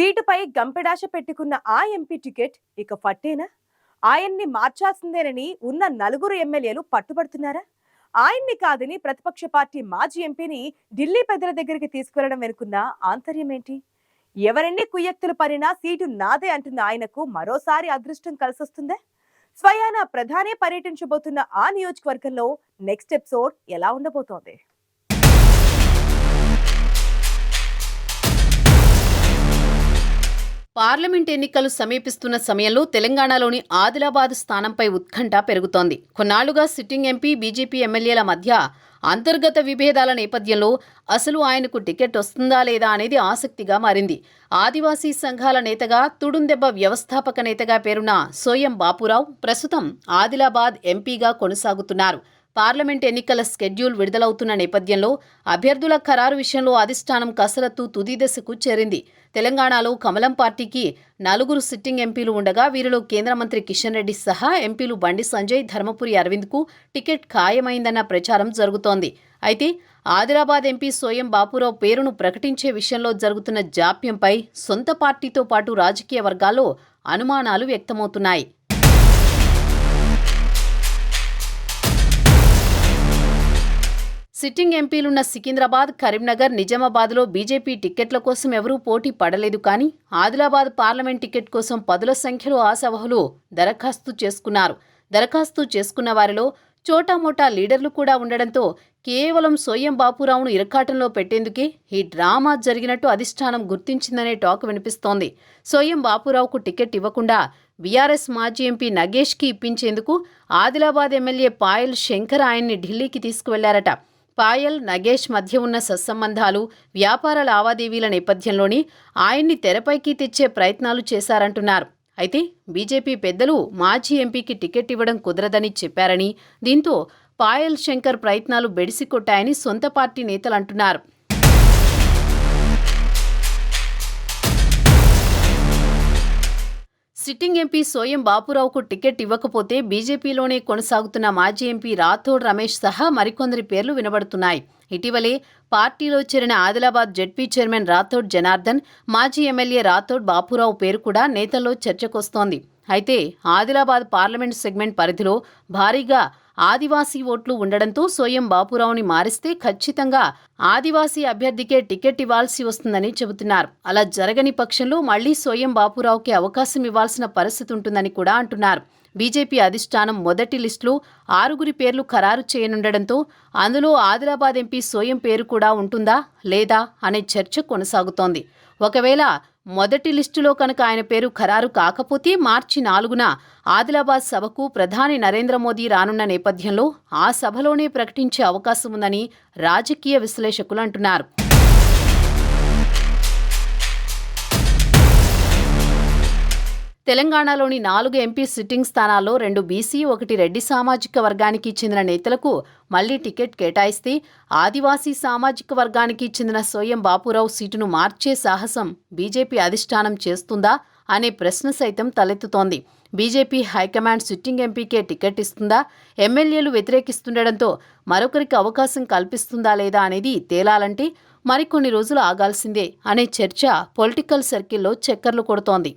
సీటుపై గంపెడాశ పెట్టుకున్న ఆ MP ticket ఇక ఫట్టేనా? ఆయన్ని మార్చాల్సిందేనని ఉన్న నలుగురు ఎమ్మెల్యేలు పట్టుబడుతున్నారా? ఆయన్ని కాదని ప్రతిపక్ష పార్టీ మాజీ ఎంపీని ఢిల్లీ పెద్దల దగ్గరికి తీసుకెళ్ళడం వెనుకున్న ఆంతర్యం ఏంటి ఎవరెన్ని కుయ్యక్తులు పడినా సీటు నాదే అంటున్న ఆయనకు మరోసారి అదృష్టం కలిసొస్తుందా? స్వయాన ప్రధానే పర్యటించబోతున్న ఆ నియోజకవర్గంలో నెక్స్ట్ ఎపిసోడ్ ఎలా ఉండబోతోంది? పార్లమెంట్ ఎన్నికలు సమీపిస్తున్న సమయంలో తెలంగాణలోని ఆదిలాబాద్ స్థానంపై ఉత్కంఠ పెరుగుతోంది. కొన్నాళ్ళుగా సిట్టింగ్ ఎంపీ బీజేపీ ఎమ్మెల్యేల మధ్య అంతర్గత విభేదాల నేపథ్యంలో అసలు ఆయనకు టికెట్ వస్తుందా లేదా అనేది ఆసక్తిగా మారింది. ఆదివాసీ సంఘాల నేతగా తుడుందెబ్బ వ్యవస్థాపక నేతగా పేరున్న సోయం బాపురావు ప్రస్తుతం ఆదిలాబాద్ ఎంపీగా కొనసాగుతున్నారు. పార్లమెంట్ ఎన్నికల స్కెడ్యూల్ విడుదలవుతున్న నేపథ్యంలో అభ్యర్థుల ఖరారు విషయంలో అధిష్టానం కసరత్తు తుది దశకు చేరింది. తెలంగాణలో కమలం పార్టీకి నలుగురు సిట్టింగ్ ఎంపీలు ఉండగా వీరిలో కేంద్ర మంత్రి కిషన్ రెడ్డి సహా ఎంపీలు బండి సంజయ్ ధర్మపురి అరవింద్కు టికెట్ ఖాయమైందన్న ప్రచారం జరుగుతోంది. అయితే ఆదిలాబాద్ ఎంపీ సోయం బాపురావు పేరును ప్రకటించే విషయంలో జరుగుతున్న జాప్యంపై సొంత పార్టీతో పాటు రాజకీయ వర్గాల్లో అనుమానాలు వ్యక్తమవుతున్నాయి. సిట్టింగ్ ఎంపీలున్న సికింద్రాబాద్ కరీంనగర్ నిజామాబాద్లో బీజేపీ టిక్కెట్ల కోసం ఎవరూ పోటీ పడలేదు కానీ ఆదిలాబాద్ పార్లమెంట్ టికెట్ కోసం పదుల సంఖ్యలో ఆశావహులు దరఖాస్తు చేసుకున్నారు. దరఖాస్తు చేసుకున్న వారిలో చోటామోటా లీడర్లు కూడా ఉండడంతో కేవలం సోయం బాపురావును ఇరకాటంలో పెట్టేందుకే ఈ డ్రామా జరిగినట్టు అధిష్టానం గుర్తించిందనే టాక్ వినిపిస్తోంది. సోయం బాపురావుకు టికెట్ ఇవ్వకుండా బీఆర్ఎస్ మాజీ ఎంపీ నగేష్కి ఇప్పించేందుకు ఆదిలాబాద్ ఎమ్మెల్యే పాయల్ శంకర్ ఆయన్ని ఢిల్లీకి తీసుకువెళ్ళారట. పాయల్ నగేష్ మధ్య ఉన్న సత్సంబంధాలు వ్యాపార లావాదేవీల నేపథ్యంలోని ఆయన్ని తెరపైకి తెచ్చే ప్రయత్నాలు చేశారంటున్నారు. అయితే బీజేపీ పెద్దలు మాజీ ఎంపీకి టికెట్ ఇవ్వడం కుదరదని చెప్పారని దీంతో పాయల్ శంకర్ ప్రయత్నాలు బెడిసికొట్టాయని సొంత పార్టీ నేతలు అంటున్నారు. సిట్టింగ్ ఎంపీ సోయం బాపురావుకు టికెట్ ఇవ్వకపోతే బీజేపీలోనే కొనసాగుతున్న మాజీ ఎంపీ రాథోడ్ రమేష్ సహా మరికొందరి పేర్లు వినబడుతున్నాయి. ఇటీవలే పార్టీలో చేరిన ఆదిలాబాద్ జెడ్పీ చైర్మన్ రాథోడ్ జనార్దన్ మాజీ ఎమ్మెల్యే రాథోడ్ బాపురావు పేరు కూడా నేతల్లో చర్చకొస్తోంది. అయితే ఆదిలాబాద్ పార్లమెంట్ సెగ్మెంట్ పరిధిలో భారీగా ఆదివాసీ ఓట్లు ఉండడంతో సోయం బాపురావుని మారిస్తే ఖచ్చితంగా ఆదివాసీ అభ్యర్థికే టికెట్ ఇవ్వాల్సి వస్తుందని చెబుతున్నారు. అలా జరగని పక్షంలో మళ్ళీ సోయం బాపురావుకి అవకాశం ఇవ్వాల్సిన పరిస్థితి ఉంటుందని కూడా అంటున్నారు. బీజేపీ అధిష్టానం మొదటి లిస్టులో ఆరుగురి పేర్లు ఖరారు చేయనుండడంతో అందులో ఆదిలాబాద్ ఎంపీ సోయం పేరు కూడా ఉంటుందా లేదా అనే చర్చ కొనసాగుతోంది. ఒకవేళ మొదటి లిస్టులో కనుక ఆయన పేరు ఖరారు కాకపోతే మార్చి నాలుగున ఆదిలాబాద్ సభకు ప్రధాని నరేంద్ర మోదీ రానున్న నేపథ్యంలో ఆ సభలోనే ప్రకటించే అవకాశం ఉందని రాజకీయ విశ్లేషకులు అంటున్నారు. తెలంగాణలోని నాలుగు ఎంపీ సిట్టింగ్ స్థానాల్లో రెండు బీసీ ఒకటి రెడ్డి సామాజిక వర్గానికి చెందిన నేతలకు మళ్ళీ టికెట్ కేటాయిస్తే ఆదివాసీ సామాజిక వర్గానికి చెందిన సోయం బాపురావు సీటును మార్చే సాహసం బీజేపీ అధిష్టానం చేస్తుందా అనే ప్రశ్న సైతం తలెత్తుతోంది. బీజేపీ హైకమాండ్ సిట్టింగ్ ఎంపీకే టికెట్ ఇస్తుందా? ఎమ్మెల్యేలు వ్యతిరేకిస్తుండటంతో మరొకరికి అవకాశం కల్పిస్తుందా లేదా అనేది తేలాలంటే మరికొన్ని రోజులు ఆగాల్సిందే అనే చర్చ పొలిటికల్ సర్కిల్లో చక్కర్లు కొడుతోంది.